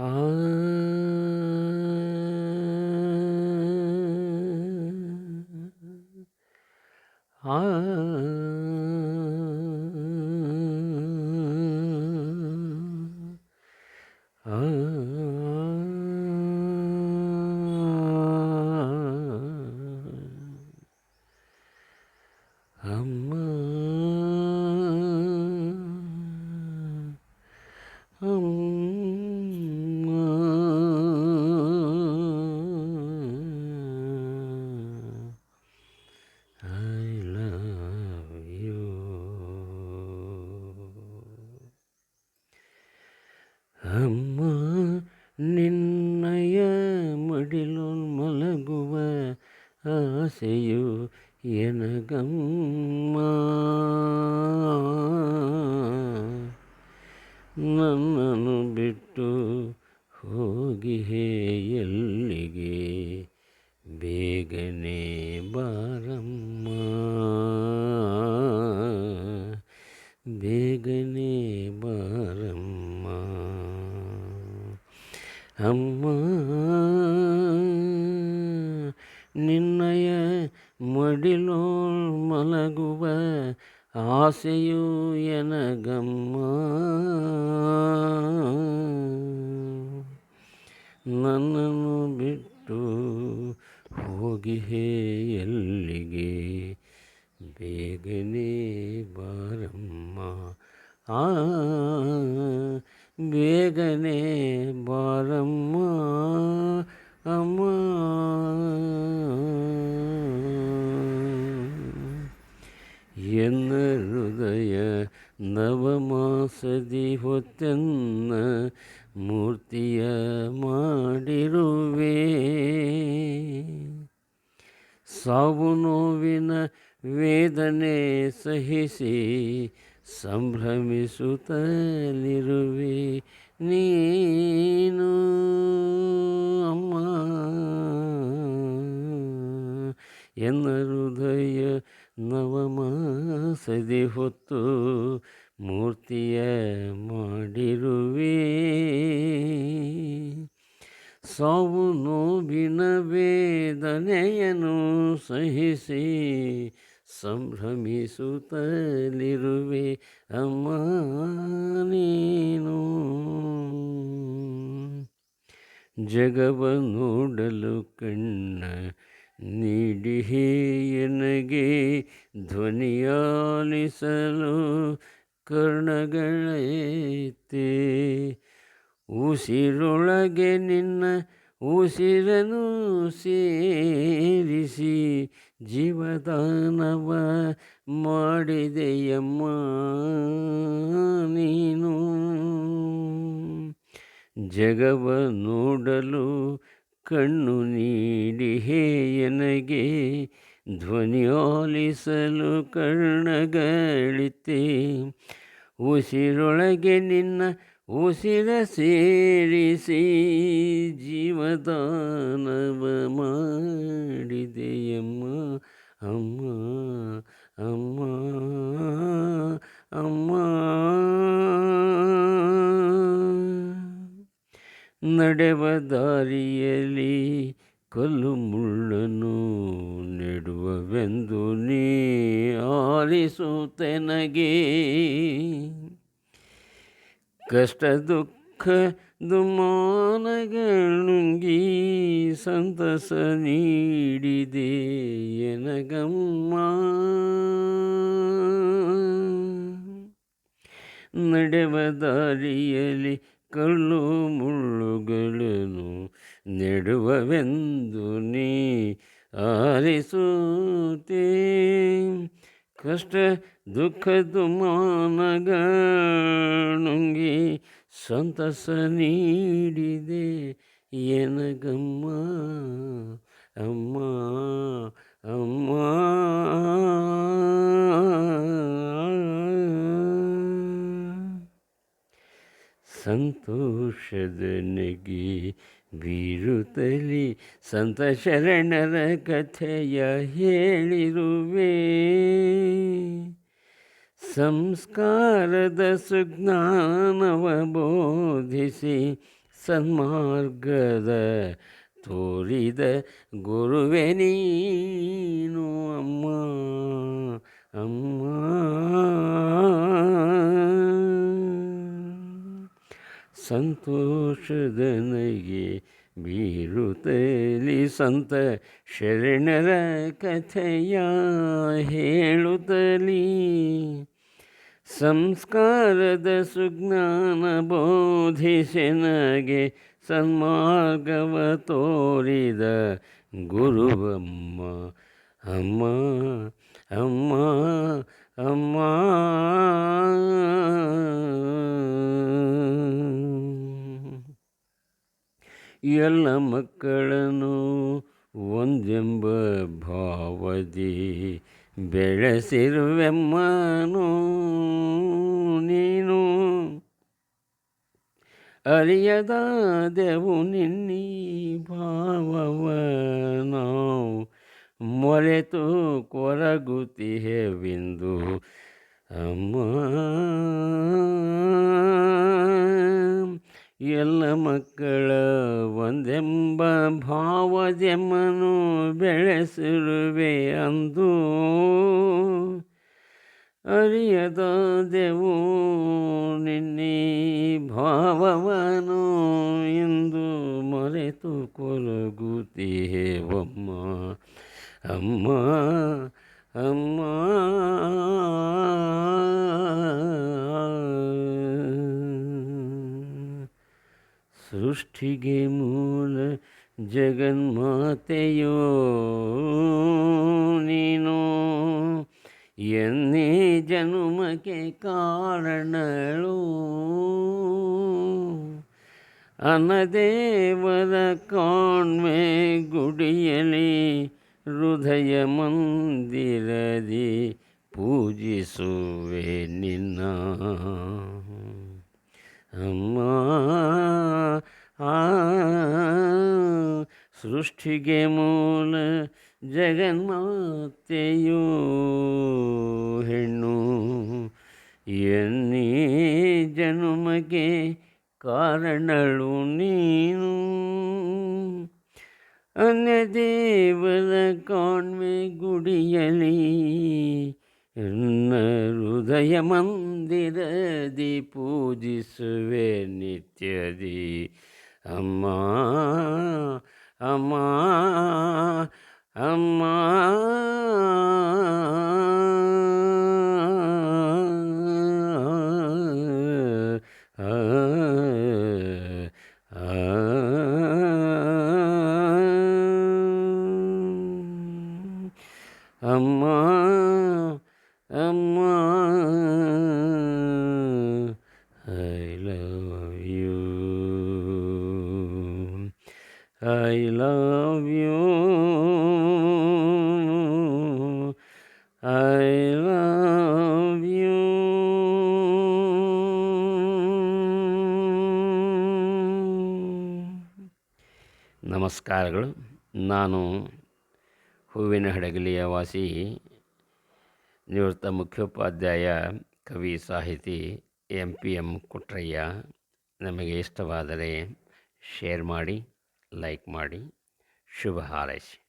ಆ ಆಸೆಯು ಎನಗಮ್ಮ. ನನ್ನನ್ನು ಬಿಟ್ಟು ಹೋಗಿಹೇ ಎಲ್ಲಿಗೆ? ಬೇಗನೆ ಬಾರಮ್ಮ. ಬೇಗನೆ ಬಾರಮ್ಮ. ಅಮ್ಮ ಮಡಿಲೋ ಮಲಗುವ ಆಸೆಯು ಎನಗಮ್ಮ ನನ್ನನ್ನು ಬಿಟ್ಟು ಹೋಗಿಹೆ ಎಲ್ಲಿಗೆ ಬೇಗನೆ ಬಾರಮ್ಮ ಆ ಬೇಗನೆ ಬಾರಮ್ಮ ಅಮ್ಮ ಹೃದಯ ನವಮಾಸದಿ ಹೊತ್ತೆನ್ನ ಮೂರ್ತಿಯ ಮಾಡಿರುವೆ. ಸಾವು ನೋವಿನ ವೇದನೆ ಸಹಿಸಿ ಸಂಭ್ರಮಿಸುತ್ತಲಿರುವೆ ನೀನು. ಅಮ್ಮ ಎನ್ನ ಹೃದಯ ನವಮಾಸದಿ ಹೊತ್ತು ಮೂರ್ತಿಯ ಮಾಡಿರುವೆ. ಸಾವು ನೋವಿನ ವೇದನೆಯನ್ನು ಸಹಿಸಿ ಸಂಭ್ರಮಿಸುತ್ತಲಿರುವೆ ಅಮ್ಮ ನೀನು. ಜಗವ ನೋಡಲು ಕಣ್ಣ ನೀಡಿಹೇ ಎನಗೆ ಧ್ವನಿಯಾಲಿಸಲು ಕರ್ಣಗಳೈತೆ. ಉಸಿರೊಳಗೆ ನಿನ್ನ ಉಸಿರನು ಸೇರಿಸಿ ಜೀವದಾನವ ಮಾಡಿದೆಯಮ್ಮ ನೀನು. ಜಗವ ನೋಡಲು ಕಣ್ಣು ನೀಡಿಹೇ ಎನಗೆ ಧ್ವನಿಯೋಲಿಸಲು ಕರ್ಣಗಳಿತೆ. ಉಸಿರೊಳಗೆ ನಿನ್ನ ಉಸಿರ ಸೇರಿಸಿ ಜೀವದಾನವ ಮಾಡಿದೆಯಮ್ಮ. ಅಮ್ಮ ನಡೆವ ದಾರಿಯಲ್ಲಿ ಕಲ್ಲು ಮುಳ್ಳನು ನೆಡುವವೆಂದು ನೀ ಆಲಿಸುತ್ತೆನಗೆ ಕಷ್ಟ ದುಃಖ ದುಮಾನಗಳುಂಗಿ ಸಂತಸ ನೀಡಿದೆ ಎನಗಮ್ಮ. ನಡೆವ ದಾರಿಯಲ್ಲಿ ಕಲ್ಲು ಮುಳ್ಳುಗಳನ್ನು ನೆಡುವವೆಂದು ನೀ ಆಲಿಸುತ್ತೆ. ಕಷ್ಟ ದುಃಖ ದುಮಾನಗಳುಂಗಿ ಸಂತಸ ನೀಡಿದೆ. ಏನಗಮ್ಮ ಅಮ್ಮ ಅಮ್ಮ. ಸಂತೋಷದ ನಗೆ ಬೀರುತ್ತಲಿ. ಸಂತ ಶರಣರ ಕಥೆಯ ಹೇಳಿರುವೆ. ಸಂಸ್ಕಾರದ ಸುಜ್ಞಾನವ ಬೋಧಿಸಿ ಸನ್ಮಾರ್ಗದ ತೋರಿದ ಗುರುವೆ ನೀನು ಅಮ್ಮ ಅಮ್ಮ. ಸಂತೋಷದ ನಗೆ ಬೀರುತ್ತಲಿ ಸಂತ ಶರಣರ ಕಥೆಯ ಹೇಳುತ್ತಲಿ. ಸಂಸ್ಕಾರದ ಸುಜ್ಞಾನ ಬೋಧಿಸೆನಗೆ ಸನ್ಮಾರ್ಗವ ತೋರಿದ ಗುರುವಮ್ಮ, ಅಮ್ಮ ಅಮ್ಮ ಅಮ್ಮ. ಎಲ್ಲ ಮಕ್ಕಳನ್ನು ಒಂದೆಂಬ ಭಾವದಿ ಬೆಳೆಸಿರುವೆಮ್ಮನು ನೀನು. ಅರಿಯದಾದೆವು ನಿನ್ನಿ ಭಾವವ ನಾವು ಕೊರಗುತಿ ಹೇವಿಂದು ಅಮ್ಮ, ಎಲ್ಲ ಮಕ್ಕಳ ಒಂದೆಂಬ ಭಾವದೆಮ್ಮನು ಬೆಳೆಸಿರುವೆ ಅಂದು. ಅರಿಯದಾದೆವು ನಿನ್ನೆ ಭಾವವನು ಎಂದು ಮರೆತು ಕೊರಗುತ್ತೀಹೇವಮ್ಮ ಅಮ್ಮ ಅಮ್ಮ ಸೃಷ್ಟಿಗೆ ಮೂಲ ಜಗನ್ಮಾತೆಯೋ ನೀನು ಎನ್ನೇ ಜನುಮಕ್ಕೆ ಕಾರಣಳು ಅನ್ನದೇವರ ಕಾಣ್ಮೆ ಗುಡಿಯಲಿ ಹೃದಯ ಮಂದಿರದಿ ಪೂಜಿಸುವೆ ನಿನ್ನ. ಅಮ್ಮ ಆ ಸೃಷ್ಟಿಗೆ ಮೂಲ ಜಗನ್ಮಾತೆಯು ಹೆಣ್ಣು. ಎನ್ನಿ ಜನುಮಗೆ ಕಾರಣಳು ನೀನು. ಅನ್ಯದೇವರ ಕಾಣ್ಮೆ ಗುಡಿಯಲಿ ಎನ್ನ ಹೃದಯ ಮಂದಿರದಿ ಪೂಜಿಸುವೆ ನಿತ್ಯದಿ ಅಮ್ಮ ಅಮ್ಮ ಅಮ್ಮ ಆ, ಆ, ಅಮ್ಮ ಅಮ್ಮ I love you I love you I love you ನಮಸ್ಕಾರಗಳು ನಾನು ಹೂವಿನ ಹಡಗಲಿಯ ವಾಸಿ, ನಿವೃತ್ತ ಮುಖ್ಯೋಪಾಧ್ಯಾಯ ಕವಿ ಸಾಹಿತಿ ಎಂ ಪಿ ಎಂ ಕುಟ್ರಯ್ಯ. ನಮಗೆ ಇಷ್ಟವಾದರೆ ಶೇರ್ ಮಾಡಿ, ಲೈಕ್ ಮಾಡಿ, ಶುಭ ಹಾರೈಸಿ.